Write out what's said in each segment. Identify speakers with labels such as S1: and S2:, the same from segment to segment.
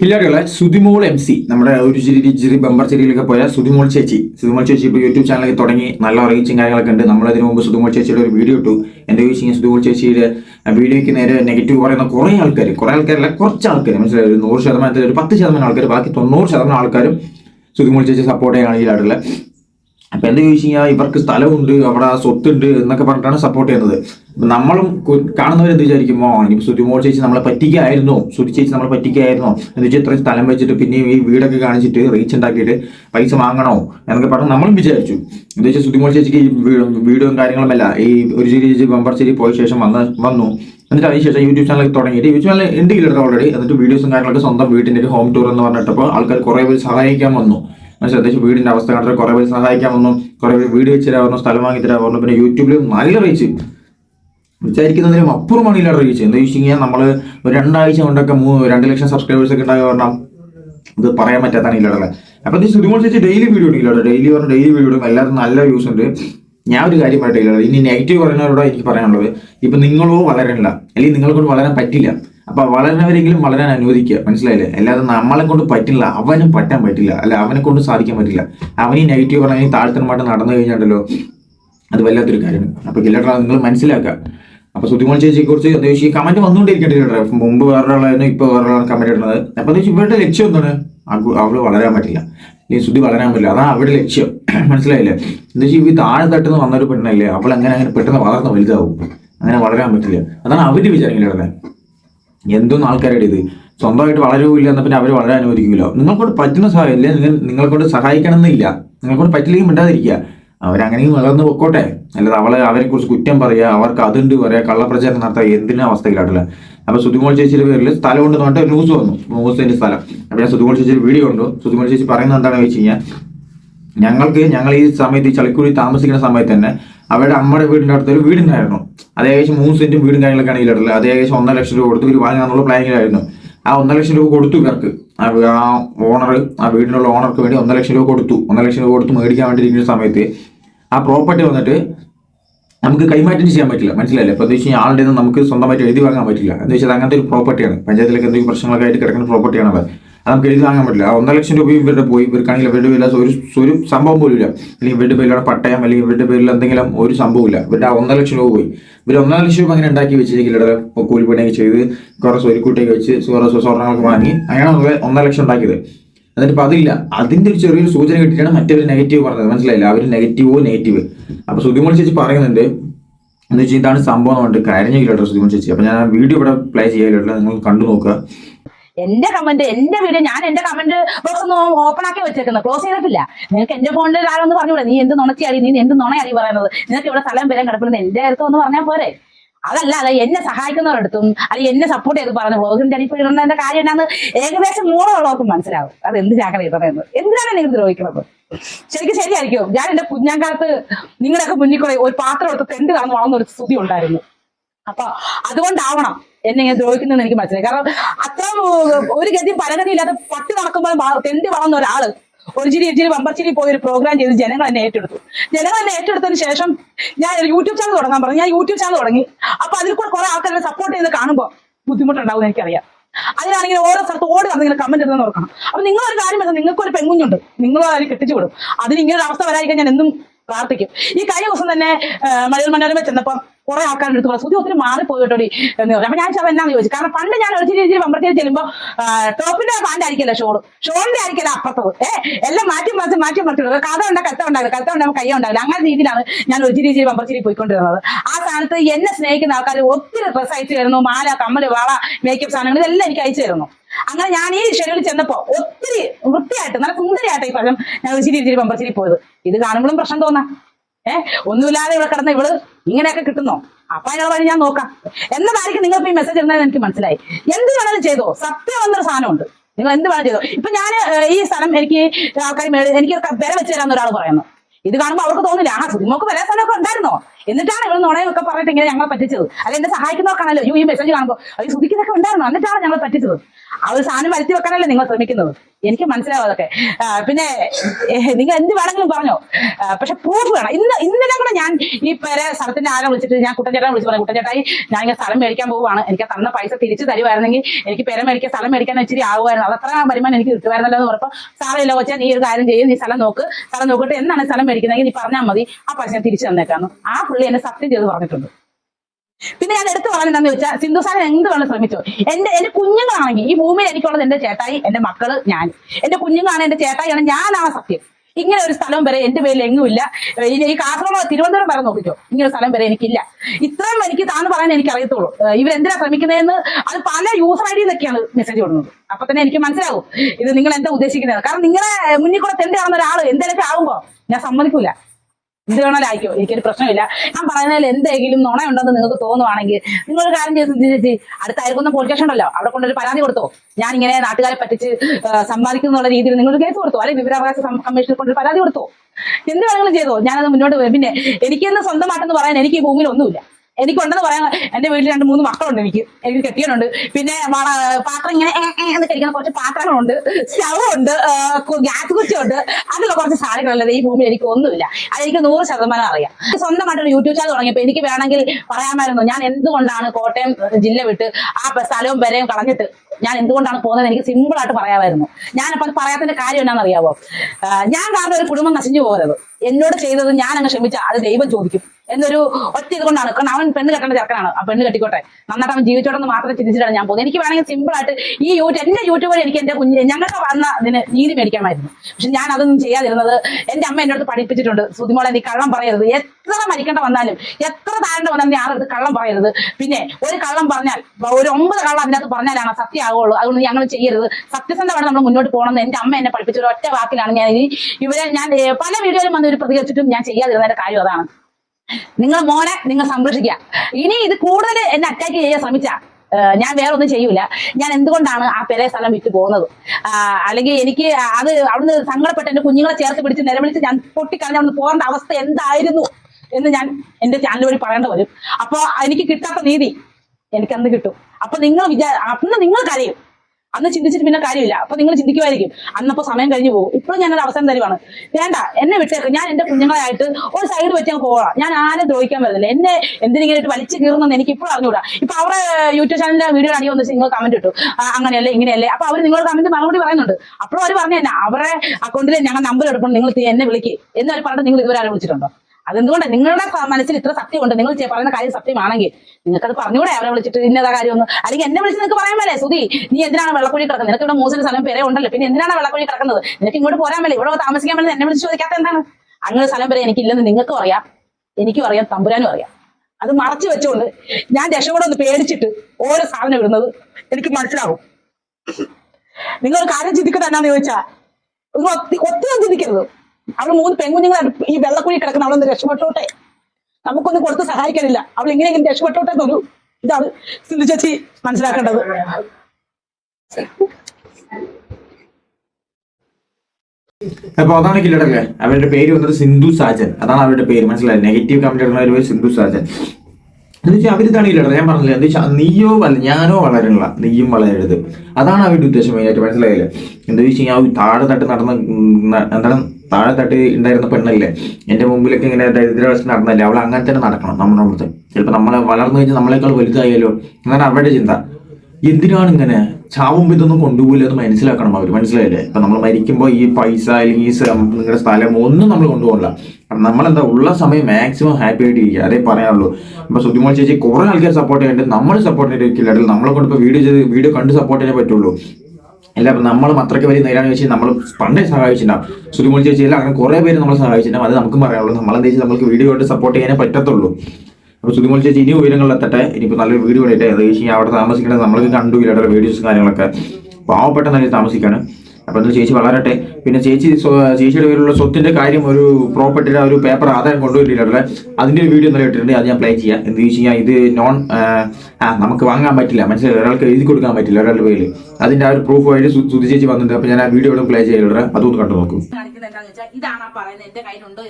S1: ഹില്ലാരികളെ സുതിമോൾ M C. നമ്മുടെ ഒരു ചിരി ചിരി ബമ്പർ ചിരിയിലൊക്കെ പോയ സുതിമോൾ ചേച്ചി. സുതിമോൾ ചേച്ചി ഇപ്പോൾ യൂട്യൂബ് ചാനലൊക്കെ തുടങ്ങി നല്ല റീച്ചും കാര്യങ്ങളൊക്കെ ഉണ്ട്. നമ്മൾ അതിന് മുമ്പ് സുതിമോൾ ചേച്ചിയുടെ ഒരു വീഡിയോ ഇട്ടു. എന്താ ചോദിച്ചു കഴിഞ്ഞാൽ സുതിമോൾ ചേച്ചിയുടെ വീഡിയോയ്ക്ക് നേരെ നെഗറ്റീവ് പറയുന്ന കുറേ ആൾക്കാർ കുറേ ആൾക്കാരല്ല കുറച്ച് ആൾക്കാർ മനസ്സിലായി? ഒരു നൂറ് ശതമാനത്തിൽ ഒരു പത്ത് ശതമാനം ആൾക്കാർ ബാക്കി തൊണ്ണൂറ് ശതമാനം ആൾക്കാരും സുതിമോൾ ചേച്ചി സപ്പോർട്ട് ചെയ്യാനാണ് ഹില്ലാറിലെ അപ്പൊ എന്താ ചോദിച്ചു കഴിഞ്ഞാൽ ഇവർക്ക് സ്ഥലമുണ്ട് അവിടെ സ്വത്തുണ്ട് എന്നൊക്കെ പറഞ്ഞിട്ടാണ് സപ്പോർട്ട് ചെയ്യുന്നത്. നമ്മളും കാണുന്നവരെന്ത് വിചാരിക്കുമോ ഇനി സുതിമോൾ ചേച്ചി നമ്മളെ പറ്റിക്കായിരുന്നോ സുതി ചേച്ചി നമ്മളെ പറ്റിക്കായിരുന്നോ. എന്ന് വെച്ചാൽ ഇത്രയും സ്ഥലം വെച്ചിട്ട് പിന്നെയും ഈ വീടൊക്കെ കാണിച്ചിട്ട് റീച്ച് ഉണ്ടാക്കിയിട്ട് പൈസ വാങ്ങണോ? എന്നൊക്കെ പറഞ്ഞ് നമ്മളും വിചാരിച്ചു. എന്താ വെച്ചാൽ സുതിമോൾ ചേച്ചിക്ക് വീടും കാര്യങ്ങളുമല്ല. ഈ ഒരു ചേച്ചി ബമ്പർ ചിരി പോയ ശേഷം വന്ന വന്നു. എന്നിട്ട് അതിനുശേഷം യൂട്യൂബ് ചാനൽ തുടങ്ങിയിട്ട് യൂട്യൂബ് ചാനൽ ഉണ്ട് ഇല്ലല്ലോ ഓൾറെഡി എന്നിട്ട് വീഡിയോസും കാര്യങ്ങളൊക്കെ സ്വന്തം വീട്ടിന്റെ ഹോം ടൂർ എന്ന് പറഞ്ഞിട്ടപ്പോൾ ആൾക്കാർ കുറേ പേര് സഹായിക്കാൻ വന്നു. അത്യാവശ്യം വീടിന്റെ അവസ്ഥ കണ്ടിട്ട് കുറേ പേര് സഹായിക്കാൻ വന്നു കുറേ പേര് വീട് വെച്ച് തരാൻ പറഞ്ഞു സ്ഥലം വാങ്ങി പറഞ്ഞു പിന്നെ യൂട്യൂബിൽ നല്ല റീച്ച്. വിചാരിക്കുന്നതിനും അപ്പുറമാണ് ഇല്ലാതെ റീച്ച്. എന്താ വെച്ച് കഴിഞ്ഞാൽ നമ്മൾ ഒരു രണ്ടാഴ്ച കൊണ്ടൊക്കെ മൂന്ന് രണ്ട് ലക്ഷം സബ്സ്ക്രൈബേഴ്സ് ഒക്കെ ഉണ്ടാകുക കാരണം ഇത് പറയാൻ പറ്റാത്താണ് ഇല്ലാതെ അപ്പൊ ഇത് സുതിമോൾ ചേച്ചി ഡെയിലി വീഡിയോ ഇല്ലാതെ ഡെയിലി പറഞ്ഞ ഡെയിലി വീഡിയോ ഇടും. എല്ലാവരും നല്ല വ്യൂസ് ഉണ്ട്. ഞാൻ ഒരു കാര്യം പറയട്ടെ ഇനി നെഗറ്റീവ് പറയുന്നവരോട് എനിക്ക് പറയാനുള്ളത്. ഇപ്പൊ നിങ്ങളോ വളരണില്ല. അല്ലെങ്കിൽ നിങ്ങളെ കൊണ്ട് വളരാൻ പറ്റില്ല. അപ്പൊ വളരുന്നവരെങ്കിലും വളരാൻ അനുവദിക്കുക. മനസ്സിലായില്ലേ? അല്ലാതെ നമ്മളെ കൊണ്ട് പറ്റില്ല. അവനും പറ്റാൻ പറ്റില്ല. അല്ല അവനെ കൊണ്ട് സാധിക്കാൻ പറ്റില്ല. അവൻ ഈ നെഗറ്റീവ് പറഞ്ഞാൽ ഈ താഴ്ത്തനമായിട്ട് നടന്നു കഴിഞ്ഞാണ്ടല്ലോ അത് വല്ലാത്തൊരു കാര്യമാണ് അപ്പൊ കില്ലട്ര നിങ്ങൾ മനസ്സിലാക്കുക. അപ്പൊ സുതിമോൾ ചേച്ചിയെ കുറിച്ച് അത്യാവശ്യം ഈ കമന്റ് വന്നുകൊണ്ടിരിക്കേണ്ടി മുമ്പ് വേറൊരാളായിരുന്നു ഇപ്പൊ വേറൊരാളാണ് കമന്റ് ഇടുന്നത്. അപ്പൊ ഇവരുടെ ലക്ഷ്യം എന്താണ്? അവൾ വളരാൻ പറ്റില്ല. ഈ സുതി വളരാൻ പറ്റില്ല. അതാണ് അവരുടെ ലക്ഷ്യം. മനസ്സിലായില്ലേ? എന്താ വെച്ചാൽ ഈ താഴെ തട്ടുന്ന വന്നൊരു പെണ്ണല്ലേ അവൾ അങ്ങനെ അങ്ങനെ പെട്ടെന്ന് വളർന്ന് വലുതാവും. അങ്ങനെ വളരാൻ പറ്റില്ല. അതാണ് അവരുടെ വിചാരം കില്ലട്ടെ. എന്തൊന്നും ആൾക്കാരുടെ ഇത്? സ്വന്തമായിട്ട് വളരുകയില്ല എന്നാൽ പിന്നെ അവർ വളരെ അനുവദിക്കില്ല നിങ്ങൾക്കൊണ്ട് പറ്റുന്ന സഹായം ഇല്ലേ? നിങ്ങൾ നിങ്ങളെ കൊണ്ട് സഹായിക്കണം എന്നില്ല നിങ്ങൾക്കൊണ്ട് പറ്റില്ലെങ്കിൽ മിണ്ടാതിരിക്കുക. അവരങ്ങനെയും വളർന്നു പൊക്കോട്ടെ. അല്ലാതെ അവളെ അവരെ കുറിച്ച് കുറ്റം പറയുക അവർക്ക് അതുണ്ട് പറയാ കള്ളപ്രചാരണം നടത്തുക എന്തിനും അവസ്ഥയിലാട്ടില്ല അപ്പൊ സുധിമോൾ ചേച്ചിയുടെ പേരിൽ സ്ഥലം ഉണ്ടെന്ന് പറഞ്ഞിട്ട് ന്യൂസ് വന്നു. മൂസിന്റെ സ്ഥലം. അപ്പൊ ഞാൻ സുധിമോൾ ചേച്ചിയുടെ വീഡിയോ ഉണ്ടോ സുധിമോൾ ചേച്ചി പറയുന്നത് എന്താണെന്ന് വെച്ച് കഴിഞ്ഞാൽ ഞങ്ങൾക്ക് ഞങ്ങൾ ഈ സമയത്ത് ഈ ചളിക്കുഴി താമസിക്കുന്ന സമയത്ത് തന്നെ അവരുടെ അമ്മയുടെ വീടിന്റെ അടുത്ത് ഒരു വീടുണ്ടായിരുന്നു. അത് ഏകദേശം മൂന്ന് സെന്റും വീടും കാര്യങ്ങളൊക്കെ ആണെങ്കിലുണ്ടല്ലോ അത് ഏകദേശം ഒന്നര ലക്ഷം രൂപ കൊടുത്ത് ഇവർ വാങ്ങാനുള്ള പ്ലാനിങ്ങിലായിരുന്നു ആ ഒന്നര ലക്ഷം രൂപ കൊടുത്തു ഇവർക്ക്. ആ ഓണർ ആ വീടിനുള്ള ഓണർക്ക് വേണ്ടി ഒന്നര ലക്ഷം രൂപ കൊടുത്തു. ഒന്നര ലക്ഷം രൂപ കൊടുത്ത് മേടിക്കാൻ വേണ്ടിയിരിക്കുന്ന സമയത്ത് ആ പ്രോപ്പർട്ടി വന്നിട്ട് നമുക്ക് കൈമാറ്റം ചെയ്യാൻ പറ്റില്ല. മനസ്സിലായില്ലേ? അപ്പോൾ എന്താ വെച്ച് കഴിഞ്ഞാൽ ആളുടെ നമുക്ക് സ്വന്തമായിട്ട് എഴുതി വാങ്ങാൻ പറ്റില്ല. എന്ന് വെച്ചാൽ അങ്ങനത്തെ ഒരു പ്രോപ്പർട്ടിയാണ് പഞ്ചായത്തിലൊക്കെ എന്തെങ്കിലും പ്രശ്നങ്ങളൊക്കെ ആയിട്ട് കിടക്കുന്ന പ്രോപ്പർട്ടിയാണ് അത്. നമുക്ക് എഴുതി വാങ്ങാൻ പറ്റില്ല. ആ ഒന്നര ലക്ഷം രൂപയും ഇവരുടെ പോയി. ഇവർക്കാണെങ്കിൽ ഇവരുടെ പേരിൽ ഒരു ഒരു സംഭവം പോലും ഇല്ല അല്ലെങ്കിൽ ഇവരുടെ പേരിലുള്ള പട്ടയം അല്ലെങ്കിൽ ഇവരുടെ പേരിൽ എന്തെങ്കിലും ഒരു സംഭവമില്ല. ഇവരുടെ ആ ഒന്നര ലക്ഷം രൂപ പോയി. ഇവർ ഒന്നര ലക്ഷം രൂപ അങ്ങനെ ഉണ്ടാക്കി വെച്ചിരിക്കും ഇവിടെ കൂലിപ്പണിയൊക്കെ ചെയ്ത് കുറച്ച് സ്വരുക്കൂട്ടിയൊക്കെ വെച്ച് കുറച്ച് സ്വർണങ്ങളൊക്കെ വാങ്ങി അങ്ങനെയാണ് ഒന്നര ലക്ഷം ഉണ്ടാക്കിയത്. എന്നിട്ട് ഇപ്പം അതില്ല. അതിന്റെ ഒരു ചെറിയൊരു സൂചന കിട്ടിയിട്ടാണ് മറ്റൊരു നെഗറ്റീവ് പറഞ്ഞത്. മനസ്സിലായില്ല? അവർ നെഗറ്റീവോ നെഗറ്റീവ്? അപ്പോൾ സുധിമോൾ ചേച്ചി പറയുന്നുണ്ട് എന്ന് വെച്ചാൽ ഇതാണ് സംഭവം പറഞ്ഞിട്ട് കരഞ്ഞില്ല സുധിമോൾ ചേച്ചി. അപ്പോൾ ഞാൻ വീഡിയോ ഇവിടെ പ്ലേ ചെയ്യാറില്ല നിങ്ങൾ കണ്ടു നോക്കുക.
S2: എന്റെ കമന്റ് എന്റെ വീഡിയോ ഞാൻ എന്റെ കമന്റ് ബോക്സ് ഒന്ന് ഓപ്പൺ ആക്കി വെച്ചേക്കുന്നത് ക്ലോസ് ചെയ്തിട്ടില്ല. നിങ്ങൾക്ക് എന്റെ ഫോണിൽ ഒന്ന് പറഞ്ഞൂടെ നീ എന്ത് നുണച്ചിയാടി നീ എന്ത് നുണയാടി പറയുന്നത്? നിങ്ങൾക്ക് ഇവിടെ സ്ഥലം വരാൻ കിടക്കുന്നത് എന്റെ അടുത്ത് ഒന്ന് പറഞ്ഞാൽ പോരെ. അതല്ല അല്ല എന്നെ സഹായിക്കുന്നവരടുത്തും അല്ലെങ്കിൽ എന്നെ സപ്പോർട്ട് ചെയ്ത് പറഞ്ഞ ബ്ലോഗിന്റെ അടിപ്പ് ഇടുന്നതിന്റെ കാര്യം എന്നാന്ന് ഏകദേശം മൂന്നുള്ളവർക്കും മനസ്സിലാവും. അത് എന്ത് ചാക്കറി ഇടുന്നത് എന്തിനാണ് നിങ്ങൾ ദ്രോഹിക്കുന്നത് ശരിക്കും ശരിയായിരിക്കും. ഞാൻ എന്റെ കുഞ്ഞാങ്കാലത്ത് നിങ്ങളുടെയൊക്കെ മുന്നിൽ കൂടെ ഒരു പാത്രം എടുത്ത് തെണ്ട് കാണുന്ന വളർന്നൊരു സ്തുതി ഉണ്ടായിരുന്നു. അപ്പൊ അതുകൊണ്ടാവണം എന്നെ ഇങ്ങനെ ദ്രോഹിക്കുന്നതെന്ന് എനിക്ക് മനസ്സിലായി. കാരണം അത്ര ഒരു ഗതി പരഗതി ഇല്ലാതെ പട്ടി നടക്കുമ്പോൾ തെന്തി വളർന്ന ഒരാൾ ഒരു ചിരി ഇച്ചിരി വമ്പച്ചിരി പോയി ഒരു പ്രോഗ്രാം ചെയ്ത് ജനങ്ങൾ എന്നെ ഏറ്റെടുത്തു. ജനങ്ങൾ എന്നെ ഏറ്റെടുത്തതിന് ശേഷം ഞാൻ യൂട്യൂബ് ചാനൽ തുടങ്ങാൻ പറഞ്ഞു. ഞാൻ യൂട്യൂബ് ചാനൽ തുടങ്ങി. അപ്പൊ അതിൽ കൂടെ കുറെ ആൾക്കാരെ സപ്പോർട്ട് ചെയ്ത് കാണുമ്പോൾ ബുദ്ധിമുട്ടുണ്ടാവും എനിക്കറിയാം. അതിനാണെങ്കിൽ ഓരോ സ്ഥലത്ത് ഓടി വന്ന് ഇങ്ങനെ കമന്റ് ഇടുന്ന നോക്കണം അപ്പൊ നിങ്ങളൊരു കാര്യം എന്താ നിങ്ങൾക്ക് ഒരു പെൺകുഞ്ഞുണ്ട്. നിങ്ങൾ അതിൽ കെട്ടിച്ചു വിടും. അതിന് ഇങ്ങനെ ഒരു അവസ്ഥ വരാതിരിക്കാൻ ഞാൻ എന്നും പ്രാർത്ഥിക്കും. ഈ കഴിഞ്ഞ ദിവസം തന്നെ മലയാള മനോരമ ചെന്നപ്പോ കുറെ ആൾക്കാരുടെ അടുത്ത് പറഞ്ഞു ഒത്തിരി മാറിപ്പോയി കേട്ടോടി എന്ന് പറഞ്ഞു. ഞാൻ ചോദിച്ചത് എന്നാന്ന് ചോദിച്ചു? കാരണം പണ്ട് ഞാൻ ഒരു ചിരി ചിരി പമ്പറത്തിൽ ചെല്ലുമ്പോ ടോപ്പിന്റെ പാൻഡ് ആയിരിക്കില്ല ഷോൾ ഷോളിന്റെ ആയിരിക്കില്ല അപ്പുറത്തത്. ഏ എല്ലാം മാറ്റി മാറ്റി മാറ്റി ഇടുക. കഥ ഉണ്ട കത്ത ഉണ്ടാവില്ല. കത്ത ഉണ്ടാകുമ്പോൾ കയ്യ ഉണ്ടാവില്ല. അങ്ങനെ രീതിയിലാണ് ഞാൻ ഒരു ചിരി ചിരി പമ്പറച്ചിരി പോയിക്കൊണ്ടിരുന്നത്. ആ സ്ഥാനത്ത് എന്നെ സ്നേഹിക്കുന്ന ആൾക്കാർ ഒത്തിരി ഡ്രസ്സ് അയച്ചു തരുന്നു. മാല കമ്മൽ വള മേക്കപ്പ് സാധനങ്ങൾ ഇതെല്ലാം എനിക്ക് അയച്ചു തരുന്നു. അങ്ങനെ ഞാൻ ഈ ഷെഡ്യൂളിൽ ചെന്നപ്പോ ഒത്തിരി വൃത്തിയായിട്ട് നല്ല സുന്ദരിയായിട്ട് ഈ പറഞ്ഞു ഞാൻ ഒരു ചിരി ചിരി പമ്പറച്ചിരി പോയത്. ഇത് കാണുമ്പോഴും പ്രശ്നം തോന്നാം. ഏഹ് ഒന്നുമില്ലാതെ ഇവിടെ കിടന്ന ഇവൾ ഇങ്ങനെയൊക്കെ കിട്ടുന്നോ? അപ്പൊ അതിനുള്ള വഴി ഞാൻ നോക്കാം. എന്നതായിരിക്കും നിങ്ങൾ ഈ മെസ്സേജ് ഇടുന്നതെന്ന് എനിക്ക് മനസ്സിലായി. എന്ത് വേണമെങ്കിലും ചെയ്തോ. സത്യം എന്നൊരു സാധനമുണ്ട്. നിങ്ങൾ എന്ത് വേണം ചെയ്തോ. ഇപ്പൊ ഞാൻ ഈ സ്ഥലം എനിക്ക് ആൾക്കാർ എനിക്ക് വില വെച്ച് തരാമെന്ന് ഒരാൾ പറയുന്നു. ഇത് കാണുമ്പോൾ അവർക്ക് തോന്നില്ല ആ സിനിമക്ക് വില സ്ഥലമൊക്കെ ഉണ്ടായിരുന്നോ? എന്നിട്ടാണ് ഇവൾ നുണയൊക്കെ പറഞ്ഞിട്ട് ഇങ്ങനെ ഞങ്ങളെ പറ്റിച്ചത്. അല്ല എന്നെ സഹായിക്കുന്നവർക്കാണല്ലോ. യു ഈ മെസ്സേജ് കാണുമ്പോൾ അത് ശ്രദ്ധിക്കുന്നൊക്കെ ഉണ്ടായിരുന്നു. എന്നിട്ടാണ് ഞങ്ങളെ പറ്റിച്ചത്. ആ ഒരു സാധനം വരുത്തി വെക്കാനല്ലേ നിങ്ങൾ ശ്രമിക്കുന്നത്. എനിക്ക് മനസ്സിലാവും അതൊക്കെ. പിന്നെ നിങ്ങൾ എന്ത് വേണമെങ്കിലും പറഞ്ഞോ. പക്ഷെ പ്രൂഫ് വേണം. ഇന്ന് ഇന്നലെ കൂടെ ഞാൻ ഈ പേരെ സ്ഥലത്തിന്റെ ആരെ വിളിച്ചിട്ട് ഞാൻ കുട്ടൻചേട്ടനെ വിളിച്ചു പറഞ്ഞു. കുട്ടൻചേട്ടായി ഞാൻ ഇങ്ങനെ സ്ഥലം മേടിക്കാൻ പോവുകയാണ്. എനിക്ക് തന്ന പൈസ തിരിച്ചു തരുമായിരുന്നെങ്കിൽ എനിക്ക് പേരെ മേടിക്കാൻ സ്ഥലം മേടിക്കാൻ ഇച്ചിരി ആവുമായിരുന്നു. അത് അത്ര വരുമാനം എനിക്ക് കിട്ടുമായിരുന്നല്ലോ എന്ന് പറഞ്ഞപ്പോൾ സാറില്ല കൊച്ചാ നീ ഒരു കാര്യം ചെയ്യും. നീ സ്ഥലം നോക്ക്. സ്ഥലം നോക്കിയിട്ട് എന്നാണ് സ്ഥലം മേടിക്കുന്നതെങ്കിൽ നീ പറഞ്ഞാൽ മതി. ആ പൈസ തിരിച്ചു തന്നേക്കാന്ന്. ആ പുള്ളി എന്നെ സത്യം ചെയ്ത് പറഞ്ഞിട്ടുണ്ട്. പിന്നെ ഞാൻ എടുത്തു പറഞ്ഞെന്താന്ന് ചോദിച്ചാൽ സിന്ധു സാധനം എന്ത് വേണം ശ്രമിച്ചു? എന്റെ എന്റെ കുഞ്ഞുങ്ങളാണെങ്കിൽ ഈ ഭൂമിയിൽ എനിക്കുള്ളത് എന്റെ ചേട്ടായി എന്റെ മക്കൾ ഞാൻ. എന്റെ കുഞ്ഞുങ്ങളാണ് എന്റെ ചേട്ടായിയാണ് ഞാനാണ് സത്യം. ഇങ്ങനെ ഒരു സ്ഥലം വരെ എന്റെ പേരിൽ എങ്ങുമില്ല ഈ കാസർഗോഡ് തിരുവനന്തപുരം വരെ നോക്കിക്കോ. ഇങ്ങനെ ഒരു സ്ഥലം വരെ എനിക്കില്ല. ഇത്രയും എനിക്ക് താന്ന് പറയാൻ എനിക്ക് അറിയത്തുള്ളൂ ഇവരെന്തിനാ ശ്രമിക്കുന്നതെന്ന് അത് പല യൂസർ ഐ ഡിന്നൊക്കെയാണ് മെസ്സേജ് കൊടുക്കുന്നത് അപ്പൊ തന്നെ എനിക്ക് മനസ്സിലാവും ഇത് നിങ്ങൾ എന്താ ഉദ്ദേശിക്കുന്നത്? കാരണം നിങ്ങളെ മുന്നിൽ കൂടെ തെണ്ടി കാണുന്ന ഒരാൾ എന്തെങ്കിലും ആവുമ്പോ ഞാൻ സമ്മതിക്കൂല. എന്ത് എനിക്കൊരു പ്രശ്നമില്ല. ഞാൻ പറയുന്നതിൽ എന്തെങ്കിലും നുണയുണ്ടെന്ന് നിങ്ങൾക്ക് തോന്നുവാണെങ്കിൽ നിങ്ങൾ ഒരു കാര്യം ചെയ്ത് ചേച്ചി അടുത്ത അയൽക്കുന്ന പോലീസ് സ്റ്റേഷൻ ഉണ്ടല്ലോ അവിടെ കൊണ്ടൊരു പരാതി കൊടുത്തോ. ഞാൻ ഇങ്ങനെ നാട്ടുകാരെ പറ്റിച്ച് സമ്പാദിക്കുന്നുള്ള രീതിയിൽ നിങ്ങൾ കേസ് കൊടുത്തോ. അല്ലെങ്കിൽ വിവരാവകാശ കമ്മീഷനിൽ കൊണ്ടൊരു പരാതി കൊടുത്തോ. എന്ത് വേണമെങ്കിലും ചെയ്തോ? ഞാനത് മുന്നോട്ട് പോയി. പിന്നെ എനിക്കെന്ന് സ്വന്തമായിട്ടെന്ന് പറയാൻ എനിക്ക് ഈ ഭൂമിയിൽ ഒന്നുമില്ല. എനിക്കുണ്ടെന്ന് പറയാൻ എന്റെ വീട്ടിൽ രണ്ട് മൂന്ന് മക്കളുണ്ട് എനിക്ക്. എനിക്ക് കെട്ടിയനുണ്ട് പിന്നെ പാത്രം ഇങ്ങനെ എന്ന് കഴിക്കുന്ന കുറച്ച് പാത്രങ്ങളുണ്ട്. സ്റ്റവുണ്ട് ഗ്യാസ് കുറ്റിയുണ്ട്. അതിലുള്ള കുറച്ച് സാധനങ്ങളല്ലാതെ ഈ ഭൂമിയിൽ എനിക്ക് ഒന്നുമില്ല. അതെനിക്ക് നൂറ് ശതമാനം അറിയാം. സ്വന്തമായിട്ട് ഒരു യൂട്യൂബ് ചാനൽ തുടങ്ങിയപ്പോൾ എനിക്ക് വേണമെങ്കിൽ പറയാമായിരുന്നു ഞാൻ എന്തുകൊണ്ടാണ് കോട്ടയം ജില്ല വിട്ട് ആ സ്ഥലവും വരെയും കളഞ്ഞിട്ട് ഞാൻ എന്തുകൊണ്ടാണ് പോകുന്നത്? എനിക്ക് സിമ്പിൾ ആയിട്ട് പറയാമായിരുന്നു. ഞാനപ്പോൾ പറയാത്തതിന്റെ കാര്യം എന്നാണെന്ന് അറിയാവോ ഞാൻ കാരണം ഒരു കുടുംബം നശിഞ്ഞു പോകരുത്. എന്നോട് ചെയ്തത് ഞാൻ അങ്ങ് ക്ഷമിച്ചാൽ അത് ദൈവം ചോദിക്കും. എന്നൊരു ഒറ്റ ഇത് കൊണ്ടാണ്. കാരണം അവൻ പെണ്ണ് കെട്ടേണ്ട ചെറുക്കനാണ്. ആ പെണ്ണ് കെട്ടിക്കോട്ടെ. നന്നായിട്ട് അവൻ ജീവിച്ചോടെന്ന് മാത്രം ചിന്തിച്ചിട്ടാണ് ഞാൻ പോകുന്നത്. എനിക്ക് വേണമെങ്കിൽ സിമ്പിൾ ആയിട്ട് ഈ യൂട്യൂബ് എന്റെ യൂട്യൂബ് എനിക്ക് എന്റെ കുഞ്ഞിനെ ഞങ്ങൾക്ക് വന്ന ഇതിന് നീതി മേടിക്കാമായിരുന്നു. പക്ഷെ ഞാൻ അതൊന്നും ചെയ്യാതിരുന്നത് എന്റെ അമ്മ എന്നോട് പഠിപ്പിച്ചിട്ടുണ്ട്. സുതിമോളെ നീ കള്ളം പറയരുത്. എത്ര മരിക്കേണ്ട വന്നാലും എത്ര താഴേണ്ട വന്നാലും നീ ആരുടെ കള്ളം പറയരുത്. പിന്നെ ഒരു കള്ളം പറഞ്ഞാൽ ഒരു ഒമ്പത് കള്ളം അതിനകത്ത് പറഞ്ഞാലാണ് സത്യം ആകുള്ളൂ അതുകൊണ്ട് ഞങ്ങൾ ചെയ്യരുത്. സത്യസന്ധമാണ് നമ്മൾ മുന്നോട്ട് പോകണമെന്ന് എന്റെ അമ്മ എന്നെ പഠിപ്പിച്ച ഒരു ഒറ്റ വാക്കിലാണ് ഞാൻ ഇനി ഇവരെ ഞാൻ പല വീഡിയോയിലും വന്ന് ഒരു പ്രതികരിച്ചിട്ടും ഞാൻ ചെയ്യാതിരുന്നതിന്റെ കാര്യം അതാണ്. നിങ്ങൾ മോനെ നിങ്ങൾ സംരക്ഷിക്കുക. ഇനി ഇത് കൂടുതൽ എന്നെ അറ്റാക്ക് ചെയ്യാൻ ശ്രമിച്ച. ഞാൻ വേറെ ഒന്നും ചെയ്യൂല. ഞാൻ എന്തുകൊണ്ടാണ് ആ പെരേ സ്ഥലം വിറ്റ് പോകുന്നത്? അല്ലെങ്കിൽ എനിക്ക് അത് അവിടുന്ന് സങ്കടപ്പെട്ട് എന്റെ കുഞ്ഞുങ്ങളെ ചേർത്ത് പിടിച്ച് നിലവിളിച്ച് ഞാൻ പൊട്ടിക്കളഞ്ഞ് അവിടുന്ന് പോകേണ്ട അവസ്ഥ എന്തായിരുന്നു എന്ന് ഞാൻ എന്റെ ചാനൽ വഴി പറയേണ്ടി വരും. അപ്പൊ എനിക്ക് കിട്ടാത്ത നീതി എനിക്ക് അന്ന് കിട്ടും. അപ്പൊ നിങ്ങൾ വിചാ അന്ന് നിങ്ങൾ കരയും. അന്ന് ചിന്തിച്ചിട്ട് പിന്നെ കാര്യമില്ല. അപ്പൊ നിങ്ങൾ ചിന്തിക്കുമായിരിക്കും. അന്നപ്പോ സമയം കഴിഞ്ഞു പോകും. ഇപ്പോഴും ഞാനൊരു അവസരം തരുവാണ്. വേണ്ട എന്നെ വിട്ടേക്ക്. ഞാൻ എന്റെ കുഞ്ഞുങ്ങളായിട്ട് ഒരു സൈഡ് വെച്ച് ഞാൻ പോകാം ഞാൻ ആരെ ദ്രോഹിക്കാൻ വരുന്നില്ല. എന്നെ എന്തിനിങ്ങനെ ഇട്ട് വലിച്ചു കീറുന്നെന്ന് എനിക്ക് ഇപ്പോഴും അറിഞ്ഞൂടാ ഇപ്പൊ അവരുടെ യൂട്യൂബ് ചാനലിന്റെ വീഡിയോ അടിയോ ഒന്ന് നിങ്ങൾ കമന്റ് ഇട്ടു. അങ്ങനെയല്ലേ ഇങ്ങനെയല്ലേ? അപ്പൊ അവർ നിങ്ങളുടെ കമന്റ് മറുപടി പറയുന്നുണ്ട്. അപ്പോഴും അവർ പറഞ്ഞു തന്നെ അവരുടെ അക്കൗണ്ടിൽ ഞങ്ങൾ നമ്പർ എടുക്കണം നിങ്ങൾ എന്നെ വിളിക്കേ. എന്ന് അവർ പറഞ്ഞിട്ട് നിങ്ങൾ ഇതുവരെ വിളിച്ചിട്ടുണ്ടോ? അതെന്തുകൊണ്ട് നിങ്ങളുടെ മനസ്സിൽ ഇത്ര സത്യമുണ്ട്? നിങ്ങൾ പറയുന്ന കാര്യം സത്യമാണെങ്കിൽ നിങ്ങൾക്ക് അത് പറഞ്ഞുകൂടെ അവരെ വിളിച്ചിട്ട് ഇന്നതാ കാര്യമൊന്നും? അല്ലെങ്കിൽ എന്നെ വിളിച്ച് നിങ്ങൾക്ക് പറയാൻ മേലേ സുധി നീ എന്തിനാണ് വെള്ളക്കുഴി കിടക്കുന്നത്? നിനക്ക് ഇവിടെ മൂസിന് സ്ഥലം പേരെ ഉണ്ടല്ലോ. പിന്നെ എന്തിനാണ് വെള്ളക്കുഴി കിടക്കുന്നത്? നിനക്ക് ഇങ്ങോട്ട് പോരാൻ മേലെ ഇവിടെ താമസിക്കാൻ വേണ്ടി എന്നെ വിളിച്ച് ചോദിക്കാത്ത എന്താണ്? അങ്ങനെ സ്ഥലം പേരെ എനിക്കില്ലെന്ന് നിങ്ങൾക്കും അറിയാം. എനിക്കും അറിയാം തമ്പുരാനും അറിയാം. അത് മറച്ചു വെച്ചുകൊണ്ട് ഞാൻ രക്ഷകൂടെ ഒന്ന് പേടിച്ചിട്ട് ഓരോ സാധനം ഇടുന്നത് എനിക്ക് മനസ്സിലാവും. നിങ്ങൾ കാര്യം ചിന്തിക്കുന്നത് എന്നാന്ന് ചോദിച്ചാ. നിങ്ങൾ ഒത്തി- ഒത്തിരി ചിന്തിക്കരുത്. അവൾ മൂന്ന് പെൺകുഞ്ഞുങ്ങൾ ഈ വെള്ളക്കുഴി കിടക്കുന്ന അവളൊന്ന് രക്ഷപ്പെട്ടോട്ടെ. നമുക്കൊന്നും കൊടുത്ത് സഹായിക്കാനില്ല അവൾ ഇങ്ങനെ രക്ഷപ്പെട്ടോട്ടെ എന്നൊരു ഇതാണ് സിന്ധു ചേച്ചി മനസ്സിലാക്കേണ്ടത്.
S1: അപ്പൊ അതാണ് കില്ലടല്ലേ അവരുടെ പേര് വന്നത് സിന്ധു സാജൻ. അതാണ് അവരുടെ പേര്. മനസ്സിലായത് നെഗറ്റീവ് കമന്റ് പേര് സിന്ധു സാജൻ. എന്ന് വെച്ചാൽ അവരിതാണ് കില്ലടർ ഞാൻ പറഞ്ഞില്ല എന്താ വെച്ചാൽ നീയോ വല്ല ഞാനോ വളരണില്ല. നീയും വളരരുത്. അതാണ് അവരുടെ ഉദ്ദേശം മെയിനായിട്ട് മനസ്സിലായില്ലേ? എന്താ വെച്ച് കഴിഞ്ഞാൽ താഴെ തട്ട് നടന്ന എന്താണ് താഴെ തട്ട് ഉണ്ടായിരുന്ന പെണ്ണല്ലേ? എന്റെ മുമ്പിലൊക്കെ ഇങ്ങനെ ദരിദ്രാവസ്ഥ നടന്നല്ലേ? അവൾ അങ്ങനെ തന്നെ നടക്കണം നമ്മുടെ അടുത്ത്. ചിലപ്പോൾ നമ്മളെ വളർന്നു കഴിഞ്ഞാൽ നമ്മളെക്കാൾ വലുതായാലോ? എന്നാണ് അവരുടെ ചിന്ത. എന്തിനാണ് ഇങ്ങനെ ചാവുമ്പോ ഇതൊന്നും കൊണ്ടുപോകില്ല എന്ന് മനസ്സിലാക്കണം അവർ മനസ്സിലായില്ലേ? ഇപ്പം നമ്മൾ മരിക്കുമ്പോൾ ഈ പൈസ അല്ലെങ്കിൽ ഈ നിങ്ങളുടെ സ്ഥലം ഒന്നും നമ്മൾ കൊണ്ടുപോകില്ല. നമ്മളെന്താ ഉള്ള സമയം മാക്സിമം ഹാപ്പി ആയിട്ട് ഇരിക്കുക. അതേ പറയാനുള്ളൂ. ഇപ്പൊ സുധിമോൾ ചേച്ചി കുറെ ആൾക്കാർ സപ്പോർട്ട് ചെയ്യേണ്ടത് നമ്മൾ സപ്പോർട്ട് ചെയ്തിരിക്കില്ല നമ്മളെ കൊണ്ട് ഇപ്പൊ വീഡിയോ ചെയ്ത് വീഡിയോ കണ്ട് സപ്പോർട്ട് ചെയ്യാൻ പറ്റുള്ളൂ. അല്ല നമ്മൾ നമ്മളും അത്രയ്ക്ക് വലിയ നേരാണ് വെച്ചാൽ നമ്മൾ പണ്ടേ സഹായിച്ചിട്ടുണ്ടാവും. സുരുമൊഴി ചോദിച്ചാൽ അങ്ങനെ കുറെ പേര് നമ്മൾ സഹായിച്ചിട്ടുണ്ടാവും. അത് നമുക്കും പറയാനുള്ളൂ. നമ്മളെന്താ വെച്ചാൽ നമുക്ക് വീഡിയോ ആയിട്ട് സപ്പോർട്ട് ചെയ്യാനേ പറ്റത്തുള്ളൂ. അപ്പൊ സുധിമോൾ ചേച്ചി ഇനി ഉയരങ്ങളിലെത്തട്ടെ ഇനിയിപ്പോൾ നല്ലൊരു വീഡിയോ ആയിട്ട് അത് ചോദിച്ചാൽ അവിടെ താമസിക്കുന്നത് നമ്മൾക്ക് കണ്ടു ഇല്ലാത്ത വീഡിയോസ് കാര്യങ്ങളൊക്കെ. പാവപ്പെട്ട നല്ല താമസിക്കാണ്. അപ്പൊ എന്താ ചേച്ചി വളരട്ടെ. പിന്നെ ചേച്ചി ചേച്ചിയുടെ പേരിലുള്ള സ്വത്തിന്റെ കാര്യം ഒരു പ്രോപ്പർട്ടിയുടെ ഒരു പേപ്പർ ആധാരം കൊണ്ടുവരില്ലേ അതിന്റെ ഒരു വീഡിയോ ഇട്ടിട്ടുണ്ട്. അത് ഞാൻ പ്ലേ ചെയ്യാം. എന്ന് വെച്ച് കഴിഞ്ഞാൽ ഇത് നോൺ ആ നമുക്ക് വാങ്ങാൻ പറ്റില്ല. മനസ്സിലായി? ഒരാൾക്ക് എഴുതി കൊടുക്കാൻ പറ്റില്ല ഒരാളുടെ പേരിൽ അതിന്റെ ആ ഒരു പ്രൂഫ് വഴി സുതി ചേച്ചി വന്നിട്ടുണ്ട്. അപ്പൊ ഞാൻ ആ വീഡിയോ പ്ലേ ചെയ്തിട്ടുണ്ട് അതൊന്ന് കണ്ടു നോക്കും.
S2: ഇതാണ് ആ പറയുന്നത്.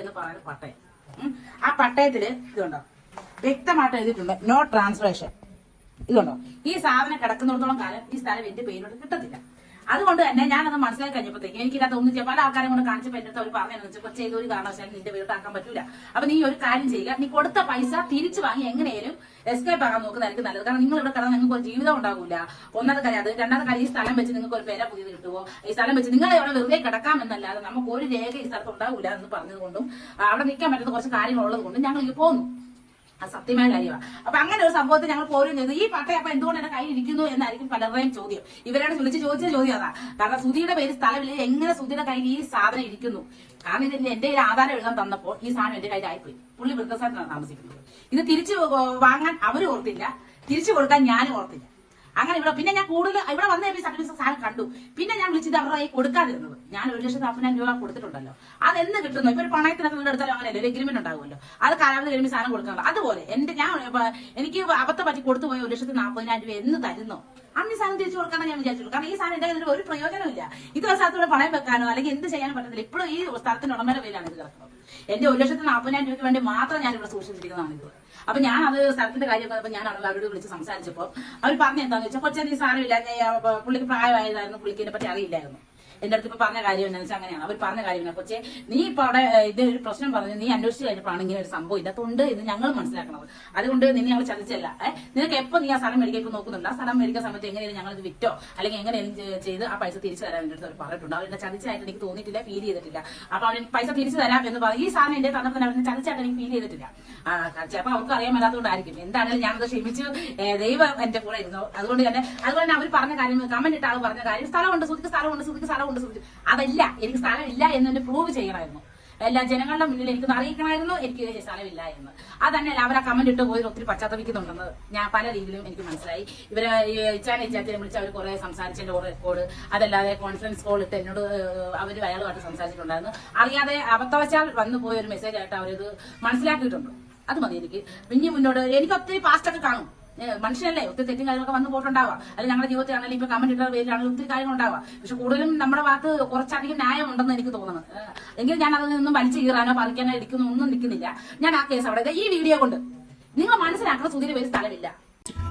S2: എന്ന് പറയുന്നത്. ആ പട്ടയത്തിൽ ഇതുണ്ടോ? വ്യക്തമായിട്ട് എഴുതിയിട്ടുണ്ട്. നോ ട്രാൻസ്ലേഷൻ ഇതുണ്ടോ? ഈ സാധനം കിടക്കുന്നിടത്തോളം കാലം ഈ സ്ഥലം എന്റെ പേരിലോട്ട് കിട്ടത്തില്ല. അതുകൊണ്ട് തന്നെ ഞാനത് മനസ്സിലാക്കി കഴിഞ്ഞപ്പോഴത്തേക്ക് എനിക്കിതിനകത്ത് ഒന്നും ചെയ്യാൻ പല ആൾക്കാരെ കൊണ്ട് കാണിച്ചപ്പോൾ എന്റെ അവർ പറഞ്ഞു വെച്ചാൽ ചെയ്ത ഒരു കാരണവശാലും നിന്റെ വീട്ടാക്കാൻ പറ്റൂല. അപ്പൊ നീ ഒരു കാര്യം ചെയ്യുക. നീ കൊടുത്ത പൈസ തിരിച്ചു വാങ്ങി എങ്ങനെയും എസ്കേപ്പ് ആകാൻ നോക്കുന്നതായിരിക്കും നല്ലത്. കാരണം നിങ്ങൾ ഇവിടെ കിടന്ന് നിങ്ങൾക്ക് ഒരു ജീവിതം ഉണ്ടാകില്ല ഒന്നാമത്തെ കാര്യം അത്. രണ്ടാമത്തെ കാര്യം ഈ സ്ഥലം വെച്ച് നിങ്ങൾക്ക് ഒരു പേര പുതിയത് കിട്ടുമോ ഈ സ്ഥലം വെച്ച് നിങ്ങളെ അവിടെ വെറുതെ കിടക്കാമെന്നല്ലാതെ നമുക്ക് ഒരു രേഖ ഈ സ്ഥലത്ത് ഉണ്ടാവില്ല എന്ന് പറഞ്ഞതുകൊണ്ടും കൊണ്ടും അവിടെ നിൽക്കാൻ പറ്റുന്ന കുറച്ച് കാര്യങ്ങൾ ഉള്ളത് കൊണ്ടും ഞങ്ങൾ പോന്നു. അത് സത്യമായ കാര്യമാണ്. അപ്പൊ അങ്ങനെ ഒരു സംഭവത്തിൽ ഞങ്ങൾ പോരും ചെയ്തു. ഈ പട്ടയം അപ്പൊ എന്തുകൊണ്ട് എന്റെ കയ്യിൽ ഇരിക്കുന്നു എന്നായിരിക്കും പലരുടെയും ചോദ്യം. ഇവരാണ് വിളിച്ച് ചോദിച്ച ചോദ്യം അതാ. കാരണം സുധിയുടെ പേര് സ്ഥലമില്ല. എങ്ങനെ സുധിയുടെ കയ്യിൽ ഈ സാധനം ഇരിക്കുന്നു? കാരണം ഇത് എന്റെ കയ്യിൽ ആധാരം എഴുതാൻ തന്നപ്പോൾ ഈ സാധനം എന്റെ കയ്യിൽ ആയിപ്പോയി. പുള്ളി വൃദ്ധസ്ഥാനത്താണ് താമസിക്കുന്നത്. ഇത് തിരിച്ചു വാങ്ങാൻ അവർ ഓർത്തില്ല. തിരിച്ചു കൊടുക്കാൻ ഞാനും ഓർത്തില്ല. അങ്ങനെ ഇവിടെ പിന്നെ ഞാൻ കൂടുതൽ ഇവിടെ വന്ന സർട്ടിഫിക്കറ്റ് സാധനം കണ്ടു. പിന്നെ ഞാൻ വിളിച്ചത് അവരുടെ കൈ കൊടുക്കാതിരുന്നത്. ഞാൻ ഒരു ലക്ഷത്തി നാൽപ്പതിനായിരം രൂപ കൊടുത്തിട്ടുണ്ടല്ലോ. അത് എന്ന് കിട്ടുന്നു? ഇപ്പൊ ഒരു പണയത്തിനൊക്കെ വീട് എടുത്താലും അങ്ങനെയല്ലേ ഒരു എഗ്രിമെന്റ് ഉണ്ടാകുമല്ലോ. അത് കാലാവധി കഴിയുമ്പോൾ സാധനം കൊടുക്കാനുള്ള. അതുപോലെ എന്റെ ഞാൻ എനിക്ക് അബദ്ധം പറ്റി കൊടുത്തു പോയ ഒരു ലക്ഷത്തി നാൽപ്പതിനായിരം രൂപ എന്ന് തരുന്നു? അന്ന് ഈ സാധനം തിരിച്ചു കൊടുക്കാൻ ഞാൻ വിചാരിച്ചു കാരണം ഈ സാധനം എന്റെ ഒരു പ്രയോജനമില്ല ഇത് ഒരു പണയം വെക്കാനോ അല്ലെങ്കിൽ എന്ത് ചെയ്യാനോ പറ്റത്തില്ല. ഇപ്പോഴും ഈ സ്ഥലത്തിന്റെ ഉടമയുടെ പേരിലാണ് ഇത് കിടക്കുന്നത്. എന്റെ ഒരു ലക്ഷത്തി നാൽപ്പതിനായിരം രൂപയ്ക്ക് വേണ്ടി മാത്രം ഞാൻ ഇവിടെ സൂക്ഷിച്ചിരിക്കുന്നതാണ് ഇത്. അപ്പൊ ഞാൻ അത് സ്ഥലത്തിന്റെ കാര്യം പറഞ്ഞപ്പോൾ ഞാൻ അവരോട് വിളിച്ച് സംസാരിച്ചപ്പോൾ അവർ പറഞ്ഞ എന്താന്ന് വെച്ചാൽ കൊച്ചെ നീ സാരമില്ല. പുള്ളിക്ക് പ്രായമായതായിരുന്നു. പുള്ളിക്കിനെ പറ്റി അറിയില്ലായിരുന്നു. എന്റെ അടുത്ത് ഇപ്പൊ പറഞ്ഞ കാര്യം എന്താണെന്ന് വെച്ചാൽ അങ്ങനെയാണ്. അവർ പറഞ്ഞ കാര്യം കൊച്ചെ നീ ഇപ്പൊ അവിടെ ഇത് ഒരു പ്രശ്നം പറഞ്ഞു. നീ അന്വേഷിച്ച് കഴിഞ്ഞപ്പോഴാണ് ഇങ്ങനെ ഒരു സംഭവം. ഇതിനകത്തുണ്ട് എന്ന് ഞങ്ങൾ മനസ്സിലാക്കണത്. അതുകൊണ്ട് നിന്നെ ഞങ്ങൾ ചതിച്ചല്ല. ഏഹ് നിനക്ക് എപ്പോ നീ ആ സ്ഥലം മേടിക്കാൻ ഇപ്പൊ നോക്കുന്നുണ്ട്? ആ സ്ഥലം മേടിക്കുന്ന സമയത്ത് എങ്ങനെയാണ് ഞങ്ങൾ ഇത് വിറ്റോ? അല്ലെങ്കിൽ എങ്ങനെ ചെയ്ത് ആ പൈസ തിരിച്ചു തരാൻ വേണ്ടി അവർ പറഞ്ഞിട്ടുണ്ട്. അവരുടെ ചതിച്ചായിട്ട് എനിക്ക് തോന്നിയിട്ടില്ല ഫീൽ ചെയ്തിട്ടില്ല. അപ്പൊ അവർ പൈസ തിരിച്ചു തരാം എന്ന് പറഞ്ഞു ഈ സാധനം എന്റെ തന്നെ അവരുടെ ചതിച്ചായിട്ട് എനിക്ക് ഫീൽ ചെയ്തിട്ടില്ല. ആ, അവർക്ക് അറിയാൻ മേലാത്തതുകൊണ്ടായിരിക്കും. എന്താണെങ്കിലും ഞാനത് ക്ഷമിച്ചു. ദൈവം എന്റെ കൂടെ ഇരുന്നു. അതുകൊണ്ട് തന്നെ അതുകൊണ്ട് തന്നെ അവർ പറഞ്ഞ കാര്യം കമന്റ് ഇട്ട ആൾ പറഞ്ഞ കാര്യം സ്ഥലമുണ്ട് സുഖിക്ക് സ്ഥലമുണ്ട് സുധിക്ക് സ്ഥലമുണ്ട് ശ്രമിച്ചു അതല്ല എനിക്ക് സ്ഥലമില്ല എന്ന് പ്രൂവ് ചെയ്യണമായിരുന്നു. എല്ലാ ജനങ്ങളുടെ മുന്നിൽ എനിക്ക് അറിയിക്കണമായിരുന്നു എനിക്ക് സ്ഥലമില്ല എന്ന്. അതന്നെയല്ല അവർ ആ കമന്റ് ഇട്ട് പോയി ഒത്തിരി പശ്ചാത്തപിക്കുന്നുണ്ടെന്ന് ഞാൻ പല രീതിയിലും എനിക്ക് മനസ്സിലായി. ഇവരെ ഇച്ചാനെ ഇച്ചാത്തിനെ വിളിച്ച് അവർ കുറെ സംസാരിച്ചതിന്റെ റെക്കോർഡ് അതല്ലാതെ കോൺഫറൻസ് കോൾ ഇട്ട് എന്നോട് അവർ അയാളുമായിട്ട് സംസാരിച്ചിട്ടുണ്ടായിരുന്നു. അറിയാതെ അബദ്ധവശാൽ വന്നു പോയ ഒരു മെസ്സേജ് അവരത് മനസ്സിലാക്കിയിട്ടുണ്ട്. അത് മതി എനിക്ക്. പിന്നെ മുന്നോട്ട് എനിക്ക് ഒത്തിരി പാസ്റ്റൊക്കെ കാണും. മനുഷ്യനല്ലേ? ഒത്തിരി തെറ്റും കാര്യങ്ങളൊക്കെ വന്നു പോയിട്ടുണ്ടാവാം. അല്ലെങ്കിൽ ഞങ്ങളുടെ ജീവിതത്തിലാണെങ്കിലും ഇപ്പൊ കമന്റ് ഇട്ട പേരിലാണെങ്കിലും ഒത്തിരി കാര്യങ്ങൾ ഉണ്ടാവാം. പക്ഷെ കൂടുതലും നമ്മുടെ ഭാഗത്ത് കുറച്ചധികം ന്യായം ഉണ്ടെന്ന് എനിക്ക് തോന്നുന്നത്. എങ്കിൽ ഞാൻ അതിൽ നിന്നും വലിച്ചു കീറാനോ പറിക്കാനോ ഇരിക്കുന്നോ ഒന്നും നിൽക്കുന്നില്ല. ഞാൻ ആ കേസ് അവിടെ ഈ വീഡിയോ കൊണ്ട് നിങ്ങൾ മനസ്സിലാക്കുന്ന സുധീര പേര് സ്ഥലമില്ല.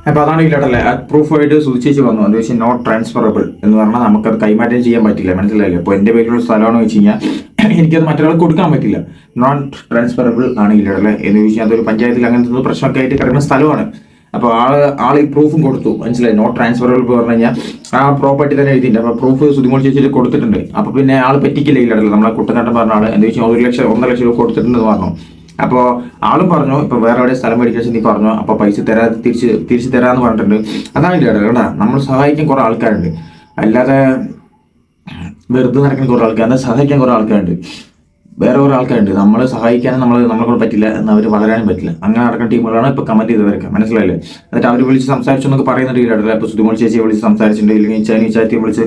S1: അപ്പൊ അതാണ് പ്രൂഫ് പ്രൂഫായിട്ട് സൂചിച്ച് വന്നു. എന്താ വെച്ചാൽ നോട്ട് ട്രാൻസ്ഫറബിൾ എന്ന് പറഞ്ഞാൽ നമുക്കത് കൈമാറ്റം ചെയ്യാൻ പറ്റില്ല. മനസ്സിലായില്ലേ? അപ്പോൾ എന്റെ പേരിലുള്ള സ്ഥലമാണെന്ന് വെച്ച് കഴിഞ്ഞാൽ എനിക്കത് മറ്റൊരാൾക്ക് കൊടുക്കാൻ പറ്റില്ല. നോട്ട് ട്രാൻസ്ഫറബിൾ ആണ് ഇല്ലാട്ടല്ലേ? എന്ന് ചോദിച്ചാൽ അതൊരു പഞ്ചായത്തിൽ അങ്ങനത്തെ പ്രശ്നമൊക്കെ ആയിട്ട് കിടക്കുന്ന സ്ഥലമാണ്. അപ്പോൾ ആൾ ആൾ ഈ പ്രൂഫും കൊടുത്തു. മനസ്സിലായി? നോട്ട് ട്രാൻസ്ഫറബിൾ പറഞ്ഞു കഴിഞ്ഞാൽ ആ പ്രോപ്പർട്ടി തന്നെ എഴുതിയിട്ടുണ്ട്. അപ്പോൾ പ്രൂഫ് സുതിമോൾ ചേച്ചി കൊടുത്തിട്ടുണ്ട്. അപ്പോൾ പിന്നെ ആൾ പറ്റിക്കില്ല ഇല്ലാടല്ലോ നമ്മളെ കുട്ടനാട്ടം പറഞ്ഞ ആൾ എന്താ വെച്ചാൽ ഒരു ലക്ഷം ഒന്നര ലക്ഷം രൂപ കൊടുത്തിട്ടുണ്ടെന്ന് പറഞ്ഞു. അപ്പോൾ ആളും പറഞ്ഞു ഇപ്പൊ വേറെ എവിടെ സ്ഥലം മേടിക്കാൻ നീ പറഞ്ഞു അപ്പോൾ പൈസ തരാ തിരിച്ച് തിരിച്ച് തരാന്ന് പറഞ്ഞിട്ടുണ്ട്. അതാണ് ഇല്ല കേട്ടാ. നമ്മൾ സഹായിക്കാൻ കുറേ ആൾക്കാരുണ്ട്. അല്ലാതെ വെറുതെ നടക്കുന്ന കുറേ ആൾക്കാർ സഹായിക്കാൻ കുറേ ആൾക്കാരുണ്ട്. വേറെ കുറെ ആൾക്കാരുണ്ട്. നമ്മളെ സഹായിക്കാനും നമ്മൾ നമ്മളെ കൂടെ പറ്റില്ല എന്ന് അവർ വളരാനും പറ്റില്ല. അങ്ങനെ നടക്കുന്ന ടീമുകളാണ് ഇപ്പൊ കമന്റ് ചെയ്തവരൊക്കെ. മനസ്സിലായില്ലേ? എന്നിട്ട് അവർ വിളിച്ച് സംസാരിച്ചു എന്നൊക്കെ പറയുന്നുണ്ട് ഇല്ല ഇപ്പൊ സുധിമോൾ ചേച്ചിയെ വിളിച്ച് സംസാരിച്ചിട്ടുണ്ട് ഇല്ലെങ്കിൽ ചൈനീസ് ചാറ്റിയെ വിളിച്ച്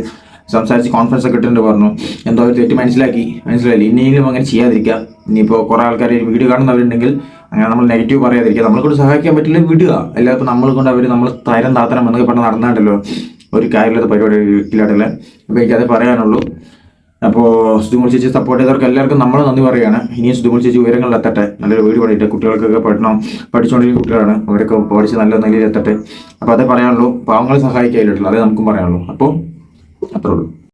S1: സംസാരിച്ച് കോൺഫറൻസ് ഒക്കെ ഇട്ടിട്ടുണ്ട് പറഞ്ഞു. എന്തോ ഒരു തെറ്റ് മനസ്സിലാക്കി. മനസ്സിലായില്ലേ? ഇനിയും അങ്ങനെ ചെയ്യാതിരിക്കുക ഇനിയിപ്പോൾ കുറേ ആൾക്കാർ വീഡിയോ കാണുന്നവരുണ്ടെങ്കിൽ അങ്ങനെ നമ്മൾ നെഗറ്റീവ് പറയാതിരിക്കുക നമ്മളെ കൊണ്ട് സഹായിക്കാൻ പറ്റില്ല വിടുക. അല്ലാതെ നമ്മൾ കൊണ്ട് അവർ നമ്മൾ തരം താത്തരം എന്നൊക്കെ പറഞ്ഞ് നടന്നാണ്ടല്ലോ. ഒരു കാര്യമില്ലാത്ത പരിപാടി ഇല്ലാണ്ടല്ലേ അപ്പോൾ എനിക്കത് പറയാനുള്ളൂ. അപ്പോൾ സുധുമോൾ ചേച്ചി സപ്പോർട്ട് ചെയ്തവർക്ക് എല്ലാവർക്കും നമ്മൾ നന്ദി പറയുകയാണ്. ഇനിയും സുധുമോൾ ചേച്ചി ഉയരങ്ങളിൽ എത്തട്ടെ. നല്ലൊരു വീട് പണിയിട്ട്. കുട്ടികൾക്കൊക്കെ പഠനം പഠിച്ചുകൊണ്ടിരിക്കുന്ന കുട്ടികളാണ്. അവരൊക്കെ പഠിച്ച് നല്ല നിലയിൽ എത്തട്ടെ. അപ്പോൾ അതേ പറയാനുള്ളൂ. പാവങ്ങളെ സഹായിക്കാൻ അതേ നമുക്കും പറയാനുള്ളൂ. അപ്പോൾ അത്രേ ഉള്ളൂ.